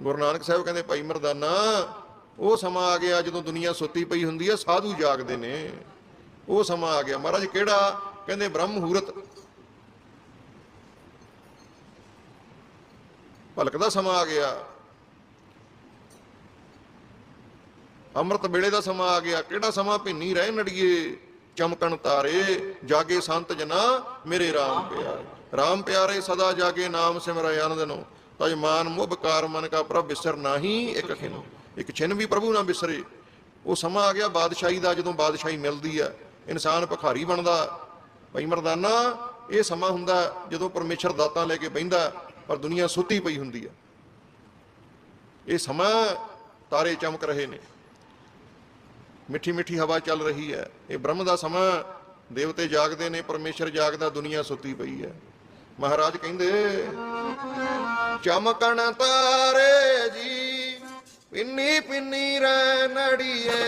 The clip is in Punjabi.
ਗੁਰੂ ਨਾਨਕ ਸਾਹਿਬ ਕਹਿੰਦੇ, ਭਾਈ ਮਰਦਾਨਾ, ਉਹ ਸਮਾਂ ਆ ਗਿਆ ਜਦੋਂ ਦੁਨੀਆ ਸੁੱਤੀ ਪਈ ਹੁੰਦੀ ਹੈ, ਸਾਧੂ ਜਾਗਦੇ ਨੇ। ਉਹ ਸਮਾਂ ਆ ਗਿਆ। ਮਹਾਰਾਜ ਕਿਹੜਾ? ਕਹਿੰਦੇ ਬ੍ਰਹਮ ਮਹੂਰਤ ਭਲਕ ਦਾ ਸਮਾਂ ਆ ਗਿਆ। ਅੰਮ੍ਰਿਤ ਵੇਲੇ ਦਾ ਸਮਾਂ ਆ ਗਿਆ। ਕਿਹੜਾ ਸਮਾਂ? ਭਿੰਨੀ ਰਹਿ ਨੜੀਏ। ਚਮਕਣ ਤਾਰੇ, ਜਾਗੇ ਸੰਤ ਜਨਾ, ਮੇਰੇ RAM ਪਿਆਰੇ। RAM ਪਿਆਰੇ, ਸਦਾ ਜਾਗੇ ਨਾਮ ਸਿਮਰੈ ਆਨੰਦਨੋ ਤਜ ਮਾਨ ਮੁਭਕਾਰ ਮਨ ਕਾ ਪ੍ਰਭ ਵਿਸਰ ਨਾਹੀ ਇੱਕ ਖਿਨ। ਇੱਕ ਛਿਨ ਵੀ ਪ੍ਰਭੂ ਨਾ ਵਿਸਰੇ ਉਹ ਸਮਾਂ ਆ ਗਿਆ ਬਾਦਸ਼ਾਹੀ ਦਾ, ਜਦੋਂ ਬਾਦਸ਼ਾਹੀ ਮਿਲਦੀ ਹੈ ਇਨਸਾਨ ਭਖਾਰੀ ਬਣਦਾ। ਭਾਈ ਮਰਦਾਨਾ, ਇਹ ਸਮਾਂ ਹੁੰਦਾ ਜਦੋਂ ਪਰਮੇਸ਼ਰ ਦਾਤਾਂ ਲੈ ਕੇ ਬਹਿੰਦਾ, ਪਰ ਦੁਨੀਆ ਸੁੱਤੀ ਪਈ ਹੁੰਦੀ ਹੈ ਇਹ ਸਮਾਂ ਤਾਰੇ ਚਮਕ ਰਹੇ ਨੇ। ਮਿੱਠੀ ਮਿੱਠੀ ਹਵਾ ਚੱਲ ਰਹੀ ਹੈ। ਇਹ ਬ੍ਰਹਮ ਦਾ ਸਮਾਂ ਦੇਵਤੇ ਜਾਗਦੇ ਨੇ, ਪਰਮੇਸ਼ਰ ਜਾਗਦਾ, ਦੁਨੀਆ ਸੁੱਤੀ ਪਈ ਹੈ। ਮਹਾਰਾਜ ਕਹਿੰਦੇ, ਚਮਕਣ ਤਾਰੇ ਜੀ, ਪਿੰਨੀ ਪਿੰਨੀ ਰਹਿ ਨੜੀਏ